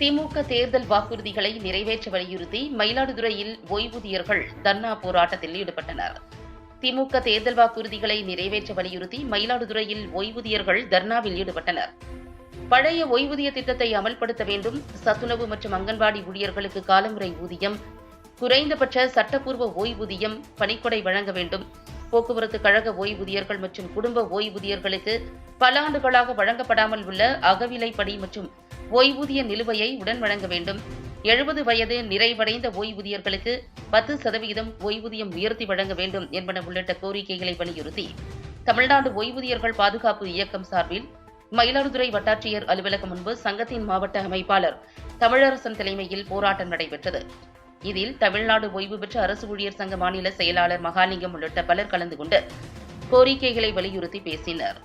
திமுக தேர்தல் வாக்குறுதிகளை நிறைவேற்ற வலியுறுத்தி மயிலாடுதுறையில் ஓய்வூதியர்கள் தர்ணா போராட்டத்தில் ஈடுபட்டனர். திமுக தேர்தல் வாக்குறுதிகளை நிறைவேற்ற வலியுறுத்தி மயிலாடுதுறையில் ஓய்வூதியர்கள் தர்ணாவில் ஈடுபட்டனர். பழைய ஓய்வூதிய திட்டத்தை அமல்படுத்த வேண்டும். சத்துணவு மற்றும் அங்கன்வாடி ஊழியர்களுக்கு காலமுறை ஊதியம். குறைந்தபட்ச சட்டப்பூர்வ ஓய்வூதியம் பணிக்கொடை வழங்க வேண்டும். போக்குவரத்து கழக ஓய்வூதியர்கள் மற்றும் குடும்ப ஓய்வூதியர்களுக்கு பல ஆண்டுகளாக வழங்கப்படாமல் உள்ள அகவிலைப்படி மற்றும் ஓய்வூதிய நிலுவையை உடன் வழங்க வேண்டும். எழுபது வயது நிறைவடைந்த ஓய்வூதியர்களுக்கு பத்து சதவீதம் ஓய்வூதியம் உயர்த்தி வழங்க வேண்டும் என்பன உள்ளிட்ட கோரிக்கைகளை வலியுறுத்தி தமிழ்நாடு ஓய்வூதியர்கள் பாதுகாப்பு இயக்கம் சார்பில் மயிலாடுதுறை வட்டாட்சியர் அலுவலகம் முன்பு சங்கத்தின் மாவட்ட அமைப்பாளர் தமிழரசன் தலைமையில் போராட்டம் நடைபெற்றது. இதில் தமிழ்நாடு ஓய்வு பெற்ற அரசு ஊழியர் சங்க மாநில செயலாளர் மகாலிங்கம் உள்ளிட்ட பலர் கலந்து கொண்டு கோரிக்கைகளை வலியுறுத்தி பேசினர்.